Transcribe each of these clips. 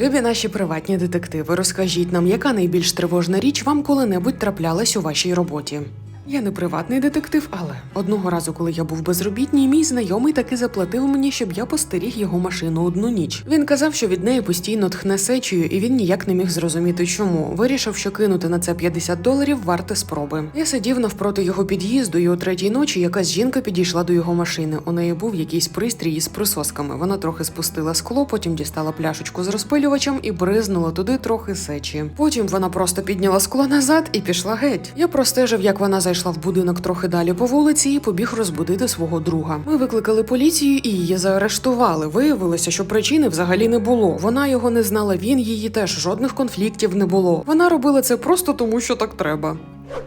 Любі наші приватні детективи, розкажіть нам, яка найбільш тривожна річ вам коли-небудь траплялась у вашій роботі. Я не приватний детектив, але одного разу, коли я був безробітній, мій знайомий таки заплатив мені, щоб я постеріг його машину одну ніч. Він казав, що від неї постійно тхне сечею, і він ніяк не міг зрозуміти, чому. Вирішив, що кинути на це 50 доларів варте спроби. Я сидів навпроти його під'їзду, і о третій ночі якась жінка підійшла до його машини. У неї був якийсь пристрій із присосками. Вона трохи спустила скло, потім дістала пляшечку з розпилювачем і бризнула туди трохи сечі. Потім вона просто підняла скло назад і пішла геть. Я простежив, як вона зайшла в будинок трохи далі по вулиці і побіг розбудити свого друга. Ми викликали поліцію і її заарештували. Виявилося, що причини взагалі не було. Вона його не знала, він її теж жодних конфліктів не було. Вона робила це просто тому, що так треба.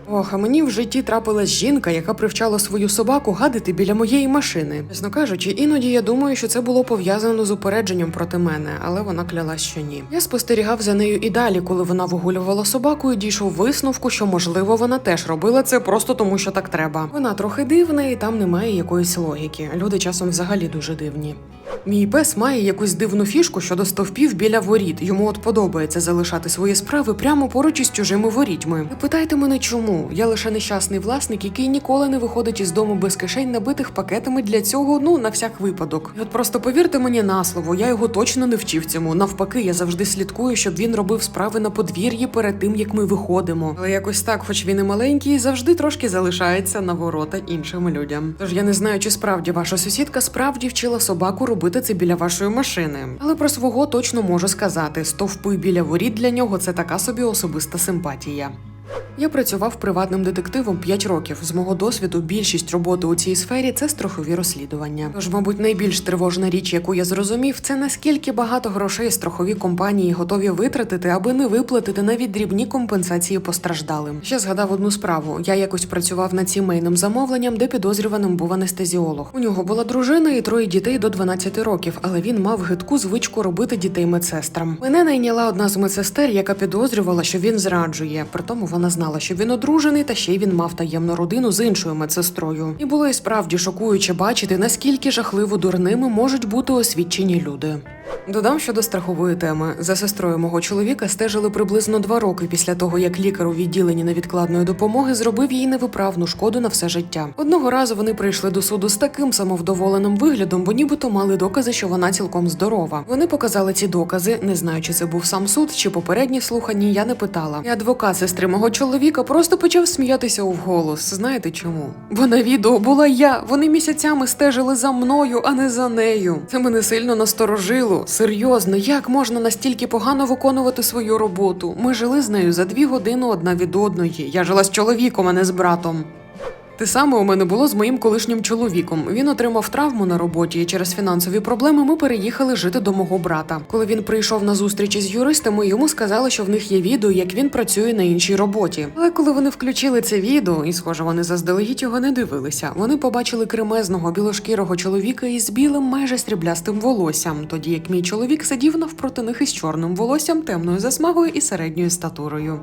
Ох, а мені в житті трапилась жінка, яка привчала свою собаку гадити біля моєї машини. Чесно кажучи, іноді я думаю, що це було пов'язано з упередженням проти мене, але вона клялась, що ні. Я спостерігав за нею і далі, коли вона вигулювала собаку, і дійшов висновку, що можливо вона теж робила це просто тому, що так треба. Вона трохи дивна, і там немає якоїсь логіки. Люди часом взагалі дуже дивні. Мій пес має якусь дивну фішку щодо стовпів біля воріт. Йому от подобається залишати свої справи прямо поруч із чужими ворітьми. Не питайте мене, чому. Я лише нещасний власник, який ніколи не виходить із дому без кишень, набитих пакетами для цього, ну на всяк випадок. І от просто повірте мені на слово, я його точно не вчив цьому. Навпаки, я завжди слідкую, щоб він робив справи на подвір'ї перед тим, як ми виходимо. Але якось так, хоч він і маленький, завжди трошки залишається на ворота іншим людям. Тож я не знаю, чи справді ваша сусідка справді вчила собаку робити це біля вашої машини. Але про свого точно можу сказати: стовпи біля воріт для нього це така собі особиста симпатія. Я працював приватним детективом 5 років. З мого досвіду більшість роботи у цій сфері це страхові розслідування. Тож, мабуть, найбільш тривожна річ, яку я зрозумів, це наскільки багато грошей страхові компанії готові витратити, аби не виплатити навіть дрібні компенсації постраждалим. Ще згадав одну справу. Я якось працював над сімейним замовленням, де підозрюваним був анестезіолог. У нього була дружина і троє дітей до 12 років, але він мав гидку звичку робити дітей медсестрам. Мене найняла одна з медсестер, яка підозрювала, що він зраджує. Притому вона знала, що він одружений, та ще й він мав таємну родину з іншою медсестрою. І було і справді шокуюче бачити, наскільки жахливо дурними можуть бути освічені люди. Додам щодо страхової теми. За сестрою мого чоловіка стежили приблизно два роки після того, як лікар у відділенні невідкладної допомоги зробив їй невиправну шкоду на все життя. Одного разу вони прийшли до суду з таким самовдоволеним виглядом, бо нібито мали докази, що вона цілком здорова. Вони показали ці докази, не знаю, чи це був сам суд, чи попередні слухання. Я не питала. І адвокат сестри мого чоловіка просто почав сміятися увголос. Знаєте чому? Бо на відео була я. Вони місяцями стежили за мною, а не за нею. Це мене сильно насторожило. Серйозно, як можна настільки погано виконувати свою роботу? Ми жили з нею за дві години одна від одної. Я жила з чоловіком, а не з братом. Те саме у мене було з моїм колишнім чоловіком. Він отримав травму на роботі, і через фінансові проблеми ми переїхали жити до мого брата. Коли він прийшов на зустріч із юристами, йому сказали, що в них є відео, як він працює на іншій роботі. Але коли вони включили це відео, і схоже, вони заздалегідь його не дивилися. Вони побачили кремезного білошкірого чоловіка із білим, майже сріблястим волоссям, тоді як мій чоловік сидів навпроти них із чорним волоссям, темною засмагою і середньою статурою.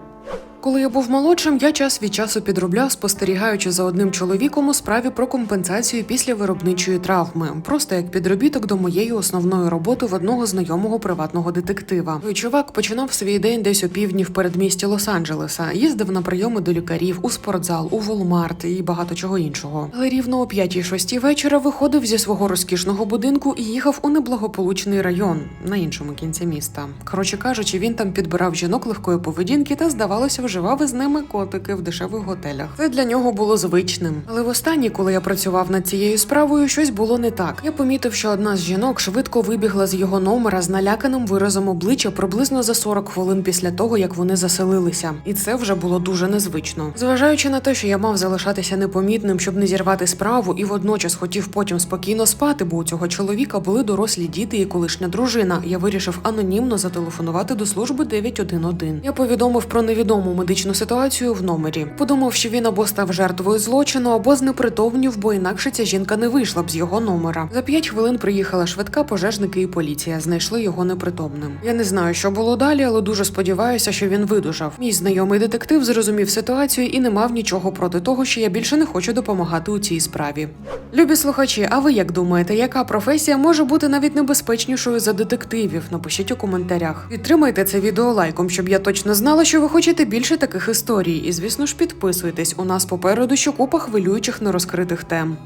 Коли я був молодшим, я час від часу підробляв, спостерігаючи за одним чоловіком у справі про компенсацію після виробничої травми, просто як підробіток до моєї основної роботи в одного знайомого приватного детектива. Чувак починав свій день десь у півдні в передмісті Лос-Анджелеса, їздив на прийоми до лікарів, у спортзал, у Волмарт і багато чого іншого. Але рівно о 5-6 вечора виходив зі свого розкішного будинку і їхав у неблагополучний район на іншому кінці міста. Коротше кажучи, він там підбирав жінок легкої поведінки та здавалося, вживав із ними котики в дешевих готелях. Це для нього було звичним. Але востаннє, коли я працював над цією справою, щось було не так. Я помітив, що одна з жінок швидко вибігла з його номера з наляканим виразом обличчя приблизно за 40 хвилин після того, як вони заселилися. І це вже було дуже незвично. Зважаючи на те, що я мав залишатися непомітним, щоб не зірвати справу, і водночас хотів потім спокійно спати, бо у цього чоловіка були дорослі діти і колишня дружина. Я вирішив анонімно зателефонувати до служби 911. Я повідомив про невідому медичну ситуацію в номері. Подумав, що він або став жертвою злочину, або знепритомнів, бо інакше ця жінка не вийшла б з його номера. За п'ять хвилин приїхала швидка, пожежники і поліція. Знайшли його непритомним. Я не знаю, що було далі, але дуже сподіваюся, що він видужав. Мій знайомий детектив зрозумів ситуацію і не мав нічого проти того, що я більше не хочу допомагати у цій справі. Любі слухачі, а ви як думаєте, яка професія може бути навіть небезпечнішою за детективів? Напишіть у коментарях. Підтримайте це відео лайком, щоб я точно знала, що ви хочете більше таких історій. І звісно ж, підписуйтесь. У нас попереду ще купа хвилюючих нерозкритих тем.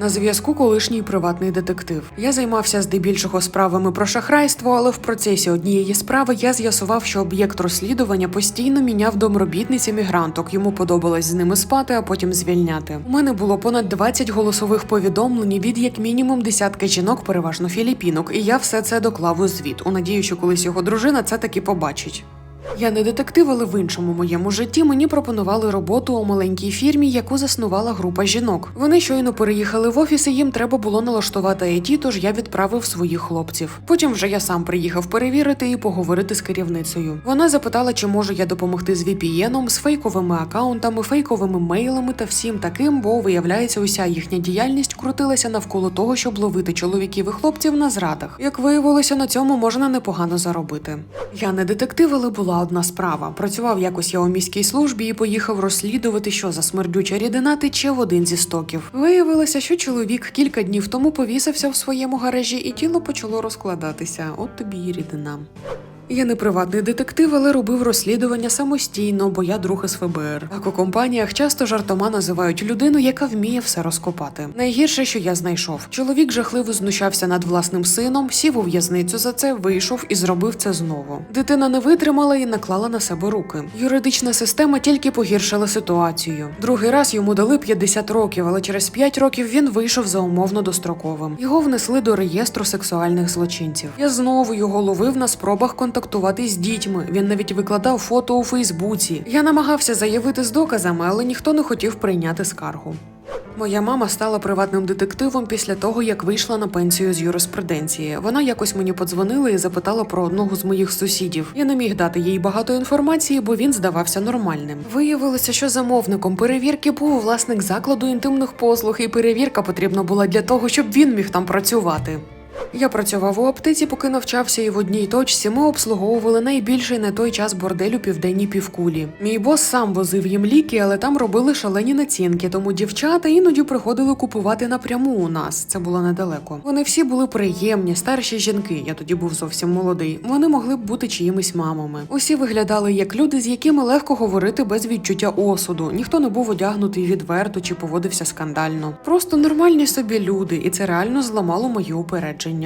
На зв'язку колишній приватний детектив. Я займався здебільшого справами про шахрайство, але в процесі однієї справи я з'ясував, що об'єкт розслідування постійно міняв домробітниць емігранток. Йому подобалось з ними спати, а потім звільняти. У мене було понад 20 голосових повідомлень від як мінімум десятки жінок, переважно філіпінок, і я все це доклав у звіт. У надію, що колись його дружина це таки побачить. Я не детектив, але в іншому моєму житті мені пропонували роботу у маленькій фірмі, яку заснувала група жінок. Вони щойно переїхали в офіс, і їм треба було налаштувати IT, тож я відправив своїх хлопців. Потім вже я сам приїхав перевірити і поговорити з керівницею. Вона запитала, чи можу я допомогти з VPN, з фейковими акаунтами, фейковими мейлами та всім таким, бо виявляється, уся їхня діяльність крутилася навколо того, щоб ловити чоловіків і хлопців на зрадах. Як виявилося, на цьому можна непогано заробити. Я не детектив, але була одна справа. Працював якось я у міській службі і поїхав розслідувати, що за смердюча рідина тече в один зі стоків. Виявилося, що чоловік кілька днів тому повісився в своєму гаражі, і тіло почало розкладатися. От тобі і рідина. Я не приватний детектив, але робив розслідування самостійно, бо я друг із ФБР. Так у компаніях часто жартома називають людину, яка вміє все розкопати. Найгірше, що я знайшов, чоловік жахливо знущався над власним сином, сів у в'язницю за це, вийшов і зробив це знову. Дитина не витримала і наклала на себе руки. Юридична система тільки погіршила ситуацію. Другий раз йому дали 50 років, але через 5 років він вийшов за умовно достроковим. Його внесли до реєстру сексуальних злочинців. Я знову його ловив на спробах контактувати з дітьми. Він навіть викладав фото у Фейсбуці. Я намагався заявити з доказами, але ніхто не хотів прийняти скаргу. Моя мама стала приватним детективом після того, як вийшла на пенсію з юриспруденції. Вона якось мені подзвонила і запитала про одного з моїх сусідів. Я не міг дати їй багато інформації, бо він здавався нормальним. Виявилося, що замовником перевірки був власник закладу інтимних послуг, і перевірка потрібна була для того, щоб він міг там працювати. Я працював у аптеці, поки навчався, і в одній точці ми обслуговували найбільший на той час бордель у південній півкулі. Мій бос сам возив їм ліки, але там робили шалені націнки, тому дівчата іноді приходили купувати напряму у нас. Це було недалеко. Вони всі були приємні, старші жінки. Я тоді був зовсім молодий. Вони могли б бути чиїмись мамами. Усі виглядали як люди, з якими легко говорити без відчуття осуду. Ніхто не був одягнутий відверто чи поводився скандально. Просто нормальні собі люди, і це реально зламало мої упередження.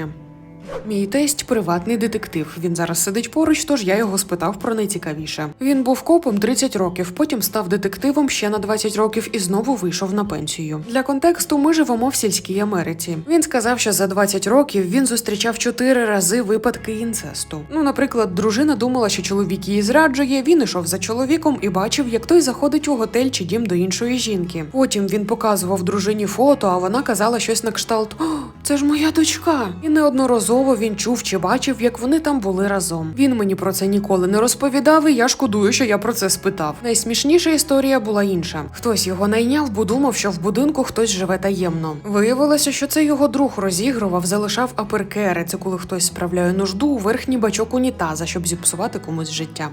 Мій тесть приватний детектив. Він зараз сидить поруч, тож я його спитав про найцікавіше. Він був копом 30 років, потім став детективом ще на 20 років і знову вийшов на пенсію. Для контексту ми живемо в сільській Америці. Він сказав, що за 20 років він зустрічав 4 рази випадки інцесту. Ну, наприклад, дружина думала, що чоловік її зраджує. Він ішов за чоловіком і бачив, як той заходить у готель чи дім до іншої жінки. Потім він показував дружині фото, а вона казала щось на кшталт: це ж моя дочка. І неодноразово він чув чи бачив, як вони там були разом. Він мені про це ніколи не розповідав, і я шкодую, що я про це спитав. Найсмішніша історія була інша. Хтось його найняв, бо думав, що в будинку хтось живе таємно. Виявилося, що це його друг розігрував, залишав аперкери. Це коли хтось справляє нужду у верхній бачок унітаза, щоб зіпсувати комусь життя.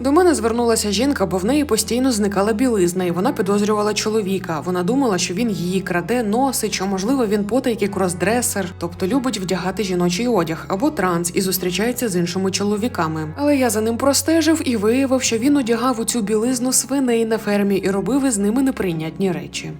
До мене звернулася жінка, бо в неї постійно зникала білизна, і вона підозрювала чоловіка. Вона думала, що він її краде, носить, що можливо він потайки кросдресер, тобто любить вдягати жіночий одяг або транс і зустрічається з іншими чоловіками. Але я за ним простежив і виявив, що він одягав у цю білизну свиней на фермі і робив із ними неприйнятні речі.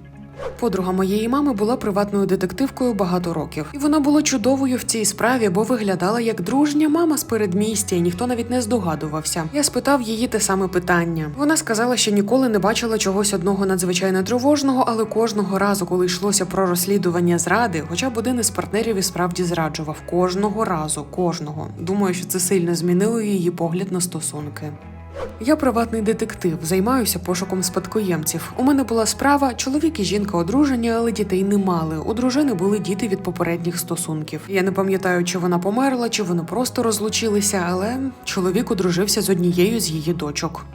Подруга моєї мами була приватною детективкою багато років, і вона була чудовою в цій справі, бо виглядала як дружня мама з передмістя, і ніхто навіть не здогадувався. Я спитав її те саме питання. Вона сказала, що ніколи не бачила чогось одного надзвичайно тривожного, але кожного разу, коли йшлося про розслідування зради, хоча б один із партнерів і справді зраджував кожного разу, кожного. Думаю, що це сильно змінило її погляд на стосунки. Я приватний детектив, займаюся пошуком спадкоємців. У мене була справа, чоловік і жінка одружені, але дітей не мали. У дружини були діти від попередніх стосунків. Я не пам'ятаю, чи вона померла, чи вони просто розлучилися, але чоловік одружився з однією з її дочок.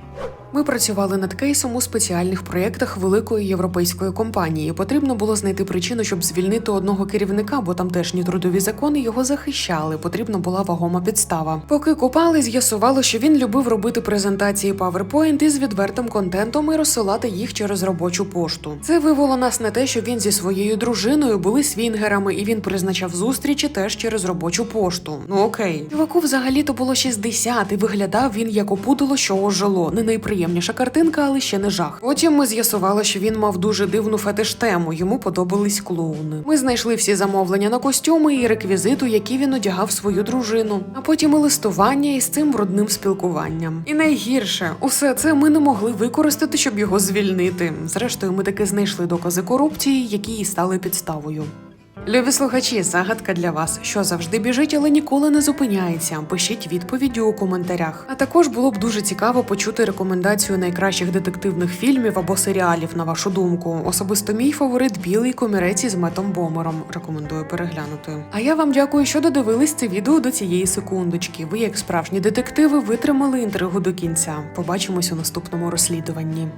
Ми працювали над кейсом у спеціальних проєктах великої європейської компанії. Потрібно було знайти причину, щоб звільнити одного керівника, бо тамтешні трудові закони його захищали. Потрібна була вагома підстава. Поки купали, з'ясувало, що він любив робити презентації PowerPoint із відвертим контентом і розсилати їх через робочу пошту. Це вивело нас на те, що він зі своєю дружиною були свінгерами, і він призначав зустрічі теж через робочу пошту. Ну окей, чуваку взагалі то було 60, і виглядав він як опудало, що ожило. Не найприємніша картинка, але ще не жах. Потім ми з'ясували, що він мав дуже дивну фетиш-тему. Йому подобались клоуни. Ми знайшли всі замовлення на костюми і реквізиту, які він одягав свою дружину. А потім і листування із цим брудним спілкуванням. І найгірше, усе це ми не могли використати, щоб його звільнити. Зрештою, ми таки знайшли докази корупції, які і стали підставою. Любі слухачі, загадка для вас, що завжди біжить, але ніколи не зупиняється. Пишіть відповіді у коментарях. А також було б дуже цікаво почути рекомендацію найкращих детективних фільмів або серіалів, на вашу думку. Особисто мій фаворит білий комірець із Метом Бомером. Рекомендую переглянути. А я вам дякую, що додивились це відео до цієї секундочки. Ви, як справжні детективи, витримали інтригу до кінця. Побачимось у наступному розслідуванні.